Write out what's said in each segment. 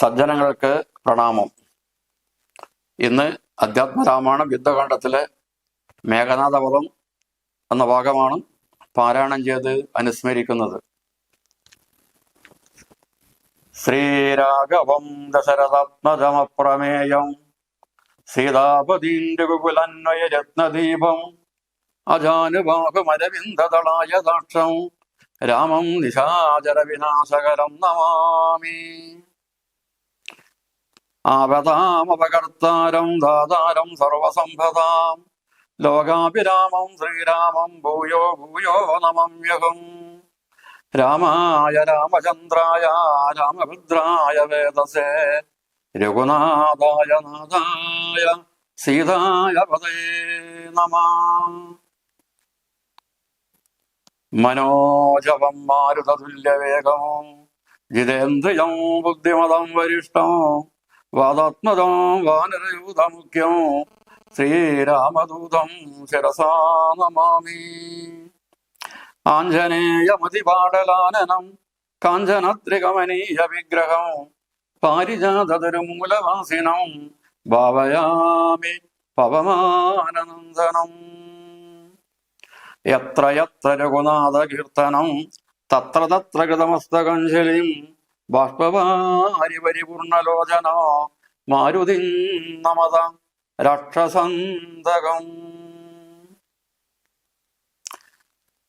സജ്ജനങ്ങൾക്ക് പ്രണാമം. ഇന്ന് അധ്യാത്മരാമായണം യുദ്ധകാണ്ഡത്തിലെ മേഘനാഥപദം എന്ന ഭാഗമാണ് പാരായണം ചെയ്ത് അനുസ്മരിക്കുന്നത്. ശ്രീരാഘവം ദശരഥാത്മജമപ്രമേയം സീതാപതിന്റെ വിപുലന്വയ രത്നദീപം അജാനുബാഹുമരവിന്ദളായ ദാക്ഷം രാമം നിശാചര വിനാശകരം നമാമി. ആപതാമപകർത്താരം ദാതാരം സർവസംഭതാം. ലോകാഭിരാമം ശ്രീരാമം ഭൂയോ ഭൂയോ നമമ്യഹം രാമായ രാമചന്ദ്രായ രാമഭദ്രായ വേദസേ. രഘുനാഥായ നാഥായ സീതായ പദേ നമ. മനോജവം മാരുതതുല്യവേഗം. ജിതേന്ദ്രിയം ബുദ്ധിമതം വരിഷ്ടം വാദാത്മതം വാനരയൂതമുഖ്യം ശ്രീരാമദൂതം ശിരസാ നമാമി ആഞ്ജനേയമതിപാടലാനനം കാഞ്ചനത്രികമനീയ വിഗ്രഹം പാരിജാതരുമൂലവാസിനം ഭാവയാമി പവമാനനന്ദനം. എത്ര എത്ര രഘുനാഥകീർത്തനം തത്ര തത്ര കൃതമസ്തകഞ്ജലിം ബാഷ്പവാരി പരിപൂർണലോചന മാരുതി നമത രക്ഷസന്തകം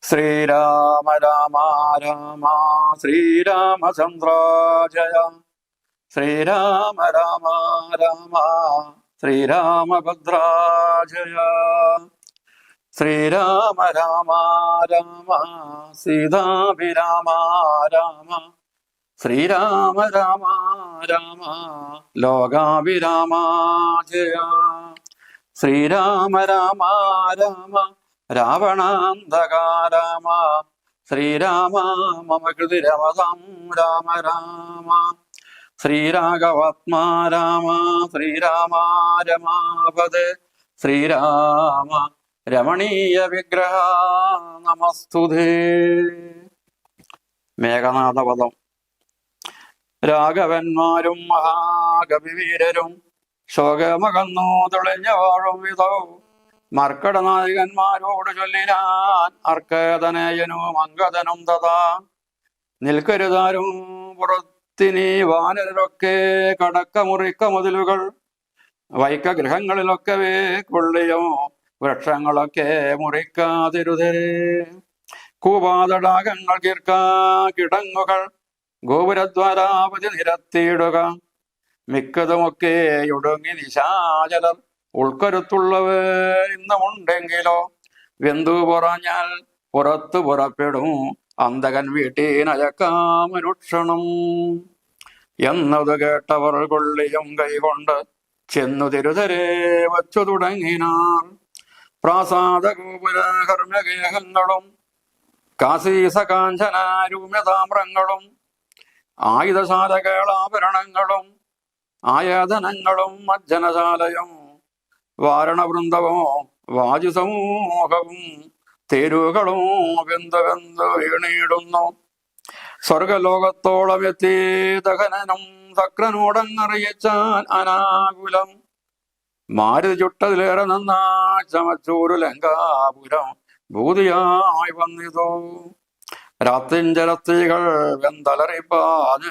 ശ്രീരാമ രാമ രാമ ശ്രീരാമചന്ദ്ര ജയ ശ്രീരാമ രാമ രാമ ശ്രീരാമഭദ്രാജയ ശ്രീരാമ രാമ രാമ സീതാഭിരാമ രാമ ശ്രീരാമ രാമ രാമ ലോകാഭിരാമ ജയ. ശ്രീരാമ രാമ രാമ രാവണാന്തകാരാമ ശ്രീരാമ മമ കൃതി രമതാം രാമ രാമ. ശ്രീരാഘവാത്മാ രാമ ശ്രീരാമ രമാപത്. ശ്രീരാമ രമണീയ വിഗ്രഹ നമസ്തുതേ. മേഘനാഥപദം. രാഘവന്മാരും മഹാകവിവീരരും ശോകമകന്നു തെളിഞ്ഞവാഴും വാഴും വിധോ മർക്കടനായകന്മാരോട് ചൊല്ലിനാൻ അർക്കതനയനും അങ്കദനും തഥാ. നിൽക്കരുതാരും പുറത്തിനി വാനരരൊക്കെ കടക്കമുറിക്ക മുതലുകൾ. വൈക്ക ഗൃഹങ്ങളിലൊക്കെ കൊള്ളിയോ വൃക്ഷങ്ങളൊക്കെ മുറിക്കാതിരുതേ കൂപാതടാകങ്ങൾ കീർക്കാ കിടങ്ങുകൾ ഗോപുരദ്വാരാപതി നിരത്തിയിടുക. മിക്കതുമൊക്കെ ഒടുങ്ങി നിശാചലർ. ഉൾക്കരുത്തുള്ളവർ ഇന്നുമുണ്ടെങ്കിലോ? വെന്തു പറഞ്ഞാൽ പുറത്തു പുറപ്പെടും. അന്തകൻ വീട്ടീനയക്കാമനുക്ഷണം എന്നത് കേട്ടവർ കൊള്ളിയും കൈകൊണ്ട് ചെന്നു തിരുതരെ വച്ചു തുടങ്ങിനാർ. പ്രാസാദ ഗോപുര കർമ്മഗേഹങ്ങളും കാശീസ കാഞ്ചനാരൂമ്യതാമ്രങ്ങളും ആയുധശാലകളാഭരണങ്ങളും ആയാതനങ്ങളും മജ്ജനശാലയും വാരണവൃന്ദവും വാജുസമൂഹവും തേരുകളും വെന്ത് വെന്ത് വീണിടുന്നു. സ്വർഗലോകത്തോളം എത്തി ദഹനനും സക്രനോടങ്ങറിയിച്ചാൻ അനാകുലം. മാരുതി ചുട്ടതിലേറെ നന്നാ ചമച്ചൂരു ലങ്കാപുരം ഭൂതിയായി വന്നിതോ. രാത്രിഞ്ചരസ്ത്രീകൾ വെന്തലറിപ്പാത്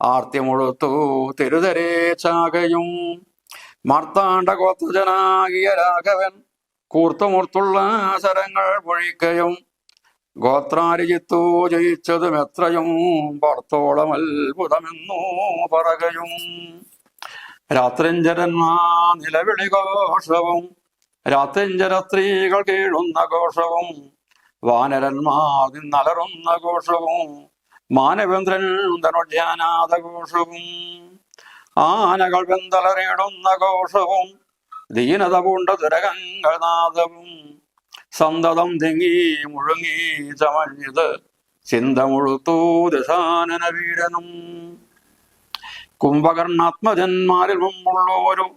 ആർത്തിമുഴുത്തു തിരുതരേ ചാകയും. മർത്താണ്ട ഗോത്രജനാകിയ രാഘവൻ കൂർത്തുമൂർത്തുള്ള ശരങ്ങൾ പൊഴിക്കയും. ഗോത്രാരിജിത്തു ജയിച്ചതും എത്രയും പുറത്തോളം അത്ഭുതമെന്നു പറകയും. രാത്രിഞ്ചരന്മാ നിലവിളി ഘോഷവും. രാത്രിഞ്ചര സ്ത്രീകൾ കീഴുന്ന ഘോഷവും. വാനരന്മാർ നിന്നലറുന്ന ഘോഷവും മാനവേന്ദ്രൻ ധനുഷ്യാനാഥ ഘോഷവും ആനകൾ വെന്തലറിയിടുന്ന ഘോഷവും ദീനത പൂണ്ട ദുരകങ്ങൾ നാദവും സന്തതം തിങ്ങി മുഴുങ്ങി ചമഞ്ഞത് ചിന്ത മുഴുത്തു ദശാനന വീരനും കുംഭകർണാത്മജന്മാരിൽ മുമ്പുള്ളോരും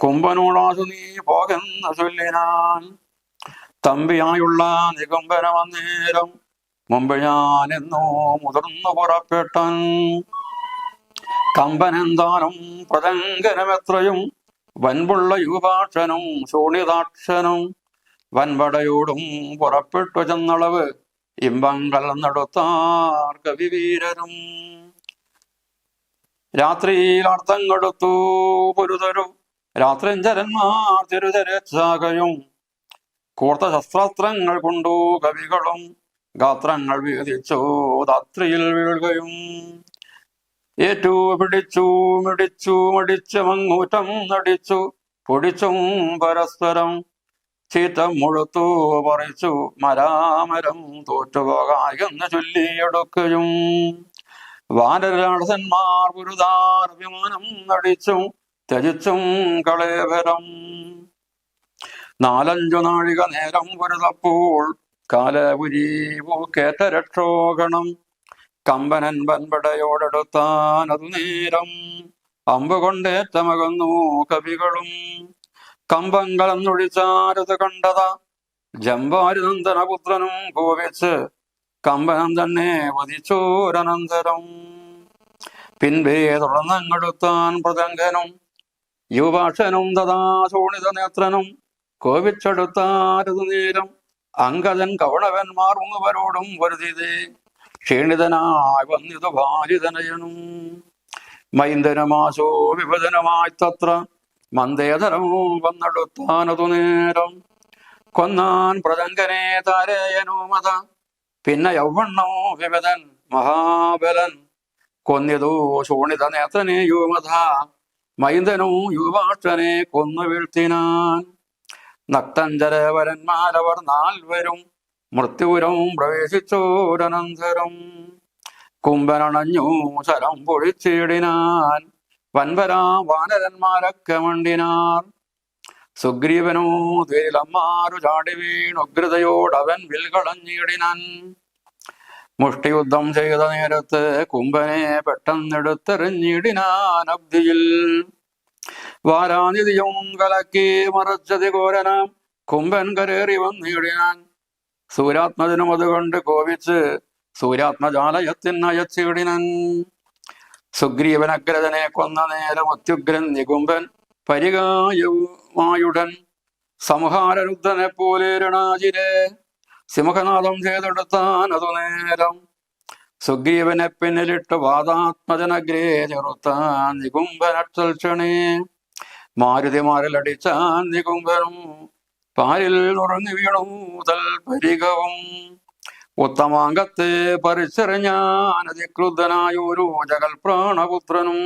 കുംഭനോടാസു നീ പോകുന്ന ചൊല്ലിനാൻ തമ്പിയായുള്ള നികുംബന വന്നേരം മുമ്പ് ഞാൻ എന്നോ മുതിർന്നു പുറപ്പെട്ടൻ. കമ്പനെന്താനും പ്രതങ്കനമെത്രയും വൻപുള്ള യുവാക്ഷനും ശൂണിതാക്ഷനും വൻപടയോടും പുറപ്പെട്ടു ചെന്നളവ് ഇമ്പം കലർന്നെടുത്താർ കവിവീരരും രാത്രിയിൽ അർത്ഥം കൊടുത്തു പൊരുതരു രാത്രിഞ്ചരന്മാർ തിരുതരച്ചാകയും കൂർത്ത ശസ്ത്രാസ്ത്രങ്ങൾ കൊണ്ടു കവികളും ഗാത്രങ്ങൾ വീതിച്ചു രാത്രിയിൽ വീഴുകയും ഏറ്റു പിടിച്ചു മിടിച്ചു മടിച്ചു മങ്ങൂറ്റം നടിച്ചു പൊടിച്ചും പരസ്പരം ചീറ്റം മുഴുത്തു പറിച്ചു. മരാമരം തോറ്റുപോകായെന്ന് ചൊല്ലിയെടുക്കുകയും വാനരാളസന്മാർ ഗുരുദാർ വിമാനം നടിച്ചും ത്യജിച്ചും കളേവരം നാലഞ്ചു നാഴിക നേരം പൊരുതപ്പോൾ കാലപുരി പൂക്കേറ്റ രക്ഷോഗണം കമ്പനൻ വൻപടയോടെടുത്താൻ അതു നേരം അമ്പുകൊണ്ടേറ്റമകുന്നു കവികളും. കമ്പം കലന്നൊഴിച്ചാരത് കണ്ടത. ജമ്പാരുനന്ദനപുത്രനും കോപിച്ച് കമ്പനം തന്നെ വധിച്ചോരനന്തരം പിൻപേ തുടർന്നങ്ങെടുത്താൻ പ്രതങ്കനും യുവാക്ഷനും തഥാ ശോണിത നേത്രനും. കോപിച്ചെടുത്താരതു നേരം അങ്കതൻ കവണവന്മാർ മാറുന്നവരോടും വരുതിതേ ക്ഷീണിതനായി വന്നിതു ഭാരിതനയണം മൈന്ദനമാശോ വിഭജനമായി തത്ര മന്ദേതരമോ വന്നെടുത്താനതു നേരം കൊന്നാൻ പ്രതങ്കനെ താരയനോ മത പിന്നെ യൗവണ്ണോ വിമതൻ മഹാബലൻ കൊന്നിതു ശോണിത നേത്രനെ യുവമത മൈന്ദനോ യുവാക്ഷനെ കൊന്നു വീഴ്ത്തിനാൻ നക്തഞ്ചരവരന്മാരവർ നാൽവരും മൃത്യുരവും പ്രവേശിച്ചോരനന്തരം കുംഭനണഞ്ഞു ശരം പൊഴിച്ചിടിനാൻ. വൻവരാ വാനരന്മാരൊക്കെ മണ്ടിനാർ. സുഗ്രീവനോ ദ്വേലന്മാരു ചാടി വീണുഗ്രതയോടവൻ വിൽകളഞ്ഞിടിനാൻ മുഷ്ടിയുദ്ധം ചെയ്ത നേരത്ത് കുംഭനെ പെട്ടെന്നെടുത്തെറിഞ്ഞിടിനാൻ അബ്ദിയിൽ. വാരാനിധിയും കലക്കി മറച്ചതി ഘോരനാം. കുംഭൻ കരേറി വന്നിടിനാൻ സൂര്യാത്മജനും അതുകൊണ്ട് കോപിച്ച് സൂര്യാത്മജാലയത്തിനയച്ചിടിനൻ സുഗ്രീവനഗ്രജനെ കൊന്ന നേരം അത്യുഗ്രൻ നികുംബൻ പരികായുമായുടൻ സംഹാരരുദ്ധനെ പോലെ രണാജിരെ സിംഹനാഥം ചെയ്തെടുത്താൻ അതു നേരം. സുഗ്രീവനെ പിന്നിലിട്ട് വാദാത്മജനഗ്രേ ചെറുത്താൻ നികുംബനക്ഷണേ മാരുതിമാരിലടിച്ചാൻ നികുംബനും പാലിൽ നുറഞ്ഞു വീണു തൽപരികവും ഉത്തമാംഗത്തെ ഒരു ജഗൽ പ്രാണപുത്രനും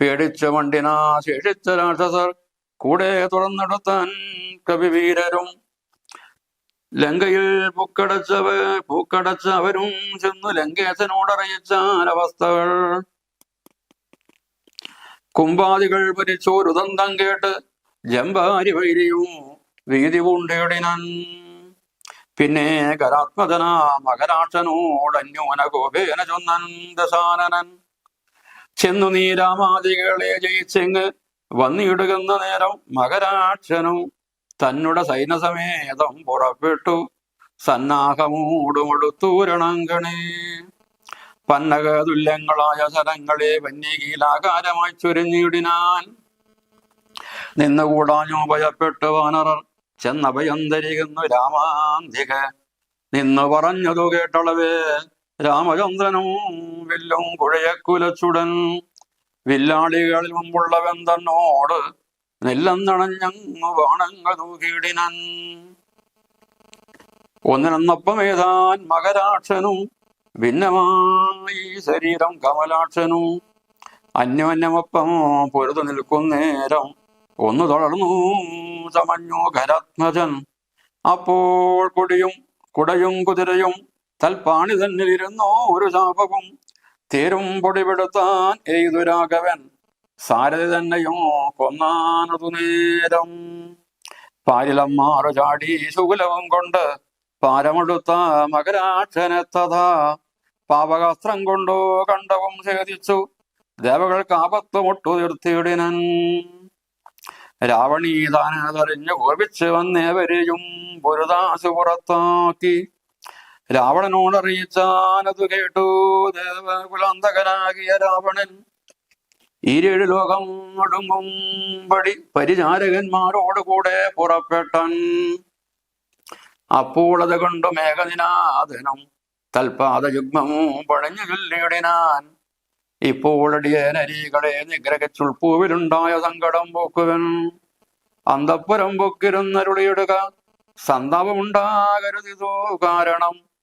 പേടിച്ച വണ്ടിനാ ശേഷിച്ച രാക്ഷസർ കൂടെ തുറന്നെടുത്താൻ കവിവീരരും. ലങ്കയിൽ പൂക്കടച്ചവ പൂക്കടച്ചവരും ചെന്നു ലങ്കേശനോടറിയിച്ചാൽ അവസ്ഥകൾ കുമ്പാദികൾ ഭരിച്ചോരു ദന്തം കേട്ട് ജമ്പാരി വൈരിയും വീതി പൂണ്ടേടിനൻ. പിന്നെ കരാത്മതനാ മകരാക്ഷനോടന്യോന ഗോപേന ചൊന്നൻ ദശാനനൻ. ചെന്നു നീ രാമാദികളെ ജയിച്ചെങ്ങ് വന്നിടുകുന്ന നേരം മകരാക്ഷനും തന്നുടെ സൈന്യസമേതം പുറപ്പെട്ടു സന്നാഹമൂടുമെടുത്തൂരണങ്കണേ. പന്നക തുല്യങ്ങളായ ശരങ്ങളെ വന്യകീലാകാരമായി ചുരുങ്ങിയിടിനാൻ. നിന്നുകൂടാനോ ഭയപ്പെട്ടു വാനറർ ചെന്നഭയന്തരികുന്നു രാമാന്തിക. നിന്നു പറഞ്ഞതു കേട്ടളവേ രാമചന്ദ്രനും വില്ലും കുഴയക്കുലച്ചുടൻ. വില്ലാളികളിൽ മുമ്പുള്ളവൻ തന്നോട് നെല്ലെന്നണഞ്ഞങ്ങു വാണങ്ങ തൂക്കിയിടിനൻ ഒന്നിനൊന്നൊപ്പം ഏതാൻ മകരാക്ഷനും ഭിന്നമായി ശരീരം കമലാക്ഷനും അന്യോന്യമൊപ്പം പൊരുതു നിൽക്കുന്നേരം ഒന്നു തുടർന്നു സമഞ്ഞോ ഖരാത്മജൻ. അപ്പോൾ കുടിയും കുടയും കുതിരയും തൽപ്പാണി തന്നിലിരുന്നോ ഒരു ശാപവും. തീരും പൊടിപെടുത്താൻ എയ്തു രാഘവൻ. സാരഥി തന്നെയോ കൊന്നാനതു നേരം. പാരിലമ്മാറു ചാടി ശുകുലവും കൊണ്ട് പാരമെടുത്ത മകരാക്ഷനെത്തതാ. പാപകാസ്ത്രം കൊണ്ടോ കണ്ടവും ഛേദിച്ചു ദേവകൾക്ക് ആപത്വമൊട്ടു മുട്ടു തീർത്തിയിടിനൻ. രാവണീതാനതറിഞ്ഞു കോപിച്ച് വന്നേവരെയും പുരുദാശു പുറത്താക്കി. രാവണനോടറിയിച്ചാനതു കേട്ടു ദേവകുലാന്തകനാകിയ രാവണൻ. ഈരേഴ് ലോകം ഒടുങ്ങുംപടി പരിചാരകന്മാരോടുകൂടെ പുറപ്പെട്ടൻ. അപ്പോൾ അത് കൊണ്ടു തൽപാദയുഗ്മവും പഴഞ്ഞു ചൊല്ലിയിടിനാൻ ഇപ്പോൾ അടിയനരികളെ നിഗ്രഹിച്ചുൾപ്പൂവിലുണ്ടായ സങ്കടം പോക്കുവൻ. അന്തപ്പുരം പൊക്കിരുന്നരുളിയിടുക സന്താപമുണ്ടാകരുതിതോ കാരണം.